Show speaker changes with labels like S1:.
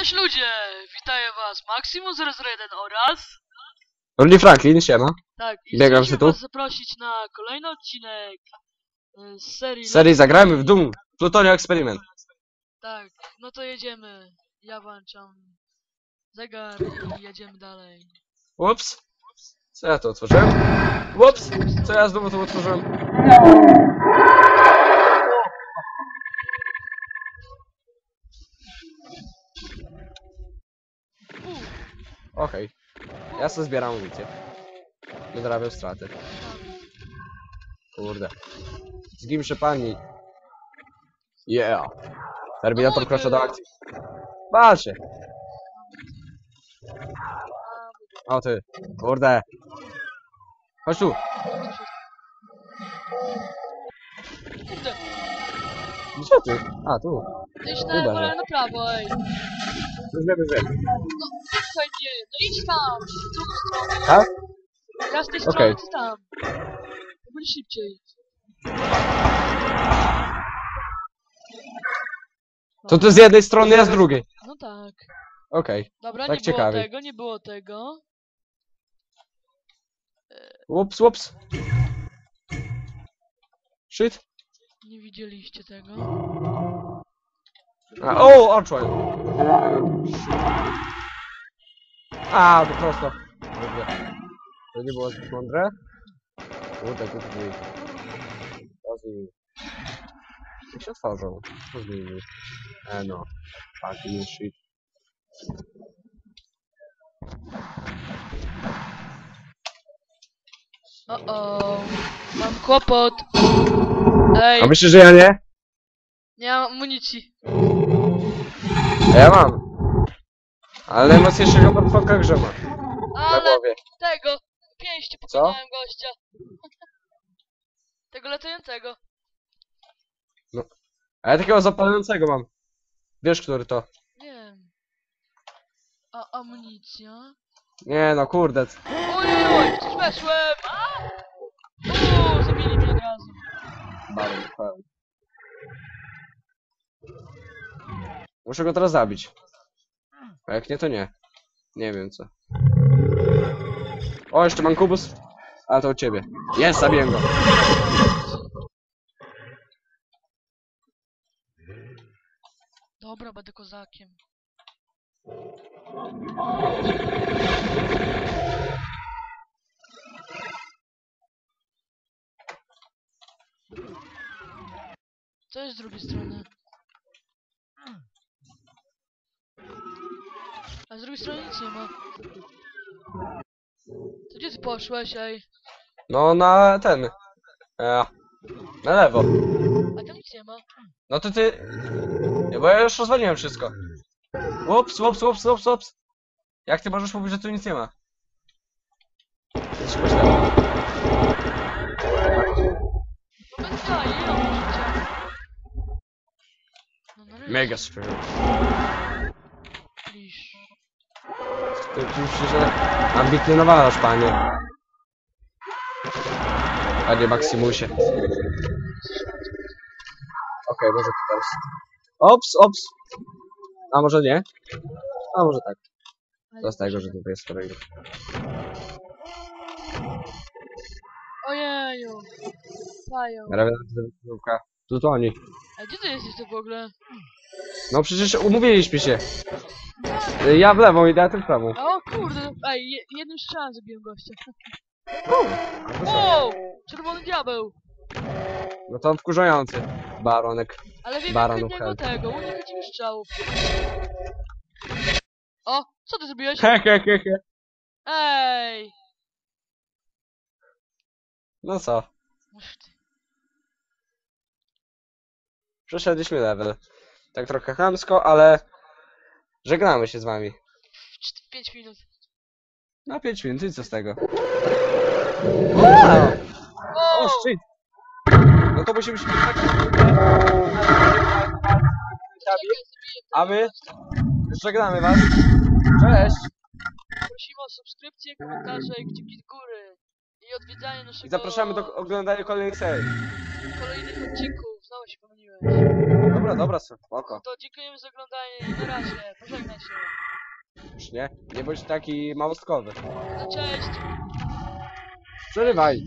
S1: Cześć ludzie! Witaję was Maximus 01 oraz...
S2: Rodney Franklin, siema.
S1: Tak, i
S2: Biegam się tu.
S1: was zaprosić na kolejny odcinek y, z serii...
S2: Serii zagrajmy w Doom. Plutonio Experiment.
S1: Tak, no to jedziemy. Ja włączam zegar i jedziemy dalej.
S2: Ups. Co ja to otworzyłem? Ups. Co ja znowu to otworzyłem? Okej. Ja sobie zbieram amunicję. Nadrabiam straty. Kurde. Zgim się pani. Yeah. Terminator krocza do akcji. Patrzcie. O ty. Kurde. Chodź tu.
S1: Kurde,
S2: Gdzie ty? A, tu.
S1: idź na
S2: Uda
S1: na prawo, ej.
S2: Już wiemy, że.
S1: No, mnie, no idź tam, w drugą stronę.
S2: Tak?
S1: Ja z tej
S2: Okej.
S1: strony, ty tam. To będzie szybciej.
S2: To ty z jednej strony, ja z drugiej.
S1: No tak.
S2: Okej.
S1: Dobra,
S2: Tak
S1: nie
S2: ciekawie.
S1: było tego, nie było tego.
S2: Ups, ups. Shit.
S1: Nie widzieliście tego.
S2: A, o, odczułem. A, to prosto. Kurde. To nie było zbyt mądre. Kurde, kurde, kurde. Rozwij. Jak się otworzą? Rozwij. E no. Fucking shit.
S1: O o, mam kłopot. Ej,
S2: A myślisz, że ja nie?
S1: nie mam amunicji.
S2: A ja mam. Ale najmocniejszego podfoka grze ma. Na
S1: Ale
S2: głowie.
S1: tego, pięści
S2: Co?
S1: pokonałem gościa. tego latającego.
S2: A ja takiego zapalającego mam. Wiesz, który to?
S1: Nie wiem. A amunicja?
S2: Nie no, kurde.
S1: Oj, oj, coś weszłem! A! Uuu, zabili mnie od razu.
S2: Muszę go teraz zabić. A jak nie, to nie. Nie wiem co. O, jeszcze mam kubus. A to u ciebie. Jest, zabiłem go.
S1: Dobra, będę kozakiem. Co jest z drugiej strony? A z drugiej strony nic nie ma. To gdzie ty poszłeś, ej?
S2: No, na ten. E, na lewo.
S1: A tam nic nie ma.
S2: No to ty... Nie, bo ja już rozwaliłem wszystko. Ups, ups, ups, ups, ups. Jak ty możesz mówić, że tu nic nie ma? Jesteś myślę.
S1: No jaj, ile mam życia? No nareszcie.
S2: Mega spirit. Ty oczywiście, że ambitnie nawalasz, panie. Panie Maximusie. Okej, może tu teraz. Ops, ops. A może nie? A może tak. Co z tego, że tutaj jest kolejny.
S1: Ojeju. Pają.
S2: Rewelacja. Tu to oni.
S1: A gdzie ty jesteś to w ogóle?
S2: No przecież umówiliśmy się. Ja w lewą i ja ty w prawą.
S1: A o kurde, ej, je, jednym strzałem zabiłem gościa. Wow! Czerwony diabeł!
S2: No to wkurzający. Baronek.
S1: Ale wiem
S2: Baron
S1: jak
S2: of
S1: niego
S2: Hell.
S1: tego, unikać strzałów. O, co ty zrobiłeś?
S2: He, he, he, he.
S1: Ej!
S2: No co?
S1: Ty.
S2: Przeszedliśmy level. Tak trochę chamsko, ale żegnamy się z wami.
S1: W 5 minut.
S2: Na 5 minut i co z tego? Wow! O, shit! No to musimy się... A my? Żegnamy was. Cześć!
S1: Prosimy o subskrypcję, komentarze i kciuki z góry. I odwiedzanie naszego
S2: I zapraszamy do oglądania kolejnych serii.
S1: kolejnych odcinków.
S2: Dobra, dobra, spoko.
S1: To dziękujemy za oglądanie i na razie, pożegnaj się.
S2: Już nie? Nie bądź taki małostkowy.
S1: No cześć!
S2: Przerywaj.